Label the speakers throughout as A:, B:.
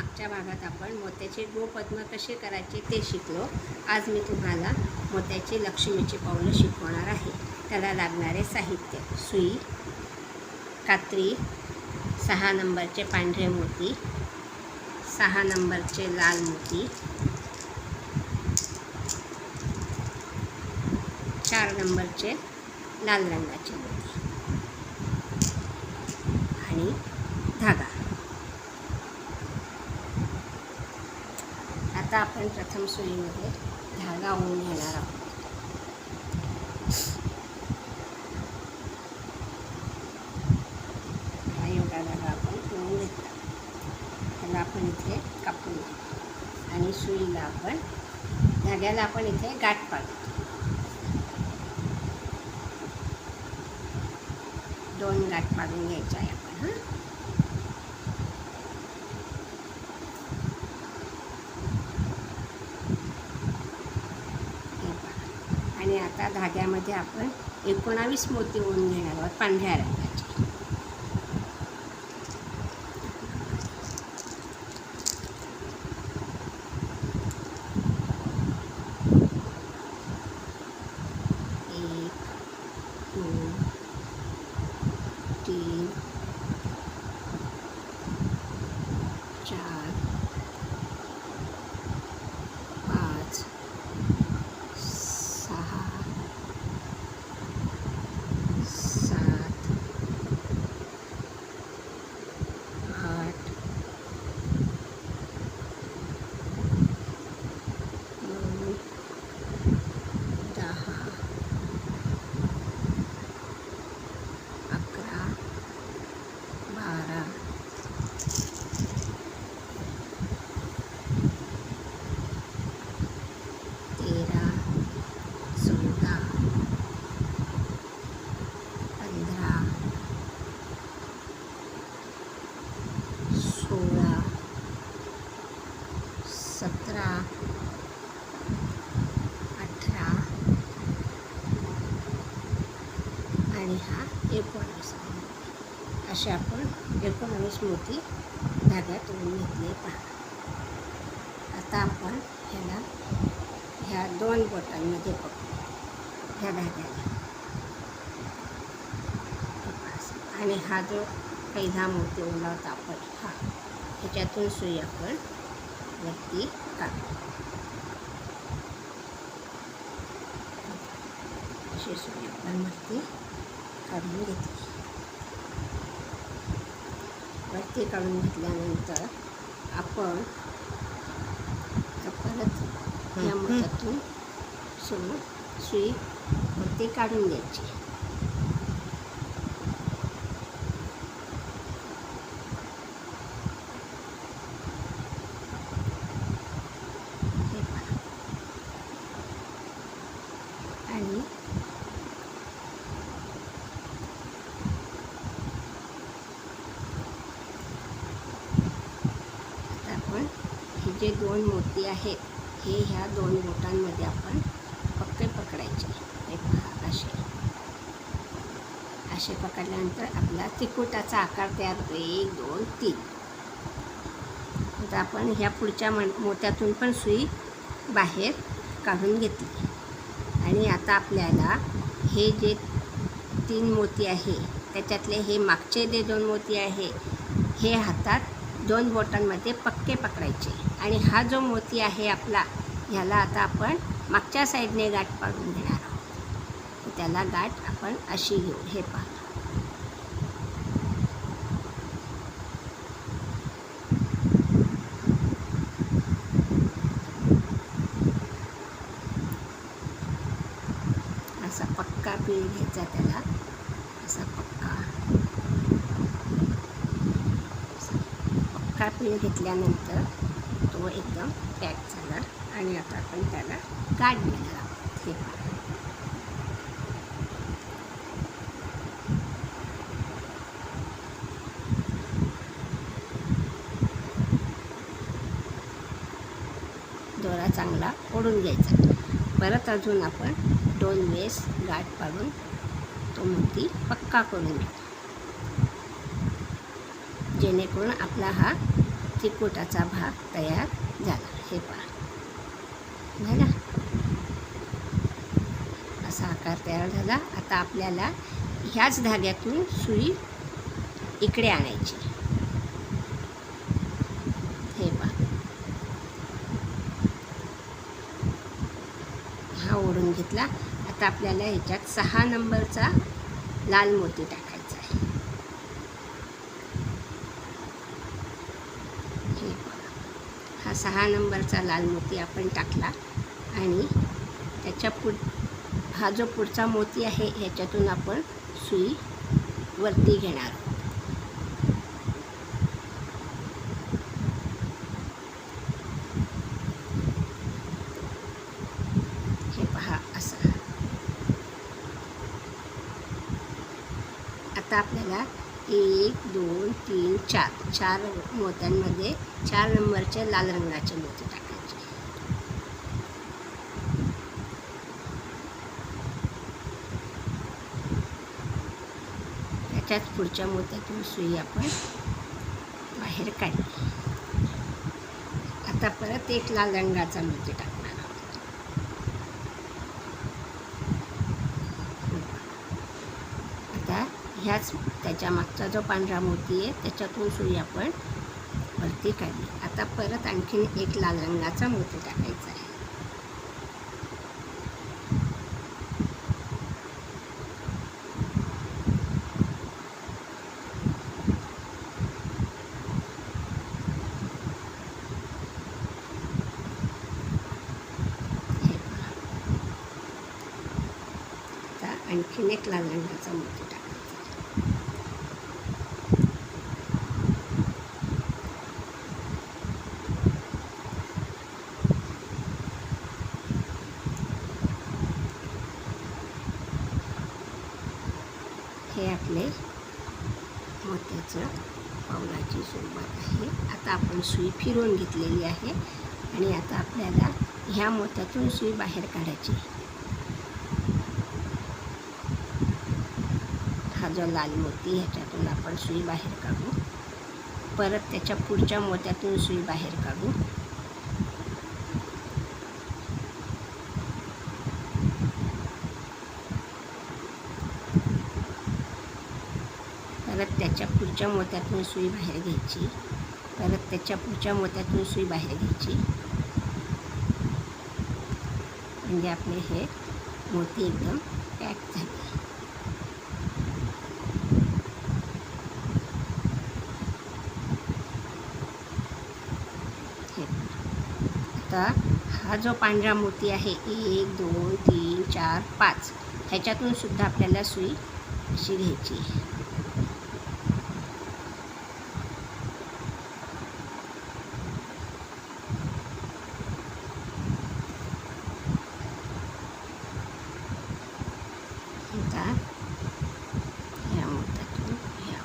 A: मागच्या भागात आपण मोत्याचे गोपद्म कसे करायचे ते शिकलो. आज मी तुम्हाला मोत्याचे लक्ष्मीची पावलं शिकवणार आहे. त्याला लागणारे साहित्य. सुई कात्री सहा नंबरचे पांढरे मोती सहा नंबरचे लाल मोती चार नंबरचे लाल रंगाचे मोती. आणि धागा आता आपण प्रथम सुईमध्ये धागा होऊन घेणार आहोत. हा एवढा धागा आपण होऊन घेतला. त्याला आपण इथे कापून घेऊ. आणि सुईला आपण धाग्याला आपण इथे गाठ पाडतो दोन गाठ पाडून घ्यायच्या आहे आपण हां पहा. आणि आता धाग्यामध्ये आपण एकोणावीस मोती ओढून घेणार आहोत पांढऱ्या रंगाचे एक दोन तीन चार पाच सहा सात आठ नऊ दहा अकरा बारा तेरा चौदा पंधरा सोळा सतरा अठरा आणि हा एकोणावीस अशा आपण एकोणावीस मोती धाग्यात ओढून घेतले पहा आता आपण ह्याला ह्या दोन बोटांमध्ये पकडू ह्या पहा असं. आणि हा जो पहिला मोती ओढला होता आपण हा ह्याच्यातून सुई आपण वरती काढू अशी सुई आपण वरती काढून घेतली वरती काढून घेतल्यानंतर आपण परत या मोत्यातून सुरू सुई वरती काढून घ्यायची. आणि आपण हे जे दोन मोती हे ह्या दोन बोटांमध्ये आपण पक्के पकडायचे. हे पहा असे. असे पकडल्यानंतर आपला तिकुटाचा आकार तयार होतो. एक दोन तीन. आता आपण ह्या पुढच्या मन मोत्यातून पण सुई बाहेर काढून घेतली. आणि आता आपल्याला हे जे तीन मोती आहे त्याच्यातले हे मागचे जे दोन मोती आहे हे हातात दोन बोटांमध्ये पक्के पकडायचे. आणि हा जो मोती आहे आपला ह्याला आता आपण मागच्या साईडने गाठ पाडून घेणार आहोत. त्याला गाठ आपण अशी घेऊ. हे पहा. असा पक्का पीळ घ्यायचा त्याला. असा पक्का. पक्का पीळ घेतल्यानंतर तो एकदम पॅक झाला. आणि आता आपण त्याला गाठ आहोत हे पहा दोरा चांगला ओढून घ्यायचा. परत अजून आपण दोन वेळेस गाठ पाडून तो मोती पक्का करून घेतो जेणेकरून आपला हा त्रिकुटाचा भाग तयार झाला. हे पहा. झाला असा आकार तयार झाला. आता आपल्याला ह्याच धाग्यातून सुई इकडे आणायची. हे पहा. हा ओढून घेतला. आता आपल्याला ह्याच्यात सहा नंबरचा लाल मोती टाका आहे हे बघा. हा सहा नंबरचा लाल मोती आपण टाकला आणि त्याच्या पुढ हा जो पुढचा मोती आहे ह्याच्यातून आपण सुई वरती घेणार आहोत. हे पहा असं आता आपल्याला एक दोन तीन चार चार मोत्यांमध्ये चार नंबरचे लाल रंगाचे मोती टाकायचे त्याच्यात पुढच्या मोत्यातून सुई आपण बाहेर काढली आता परत एक लाल रंगाचा मोती टाकणार आहोत. आता ह्याच त्याच्या मागचा जो पांढरा मोती आहे त्याच्यातून सुई आपण मोती काढली आता परत आणखीन एक लाल रंगाचा मोती टाकायचा आहे. आता आणखीन एक लाल रंगाचा मोती टाकायचा हे आपले मोत्याचं पावलाची सुरुवात आहे आता आपण सुई फिरवून घेतलेली आहे. आणि आता आपल्याला ह्या मोत्यातून सुई बाहेर काढायची. हा जो लाल मोती ह्याच्यातून आपण सुई बाहेर काढू. परत त्याच्या पुढच्या मोत्यातून सुई बाहेर काढू. परत त्याच्या पुढच्या मोत्यातून सुई बाहेर घ्यायची. परत त्याच्या पुढच्या मोत्यातून सुई बाहेर घ्यायची. म्हणजे आपले हे मोती एकदम पॅक झाले. आता हा जो पांढरा मोती आहे एक दोन तीन चार पाच ह्याच्यातून सुद्धा आपल्याला सुई अशी घ्यायची आहे आता ह्या मोत्यातून ह्या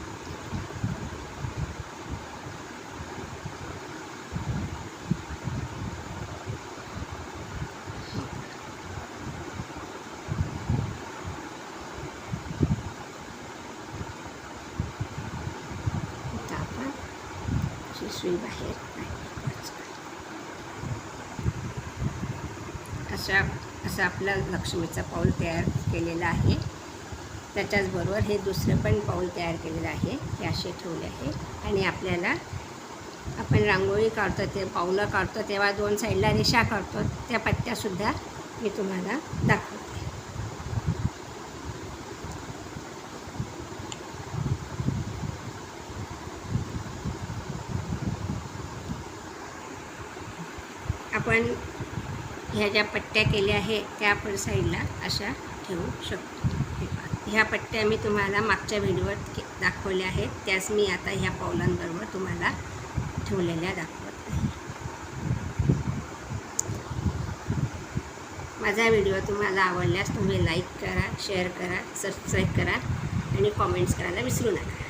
A: आता आपण अशी सुई बाहेर काढली. अशा असं पाऊल तयार केलेला आहे. त्याच्याचबरोबर हे दुसरं पण पाऊल तयार केलेलं आहे. ते असे ठेवले आहे. आणि आपल्याला आपण रांगोळी काढतो ते पाऊलं काढतो तेव्हा दोन साईडला रेषा काढतो. त्या पत्त्यासुद्धा मी तुम्हाला दाखवतो. आपण ह्या ज्या पट्ट्या केल्या आहे त्या आपण साईडला अशा ठेवू शकतो. ह्या पट्ट्या मी तुम्हाला मागच्या व्हिडिओत के दाखवल्या आहेत. त्याच मी आता ह्या पावलांबरोबर तुम्हाला ठेवलेल्या दाखवत आहे. माझा व्हिडिओ तुम्हाला आवडल्यास तुम्ही लाईक करा शेअर करा सबस्क्राईब करा आणि कॉमेंट्स करायला विसरू नका.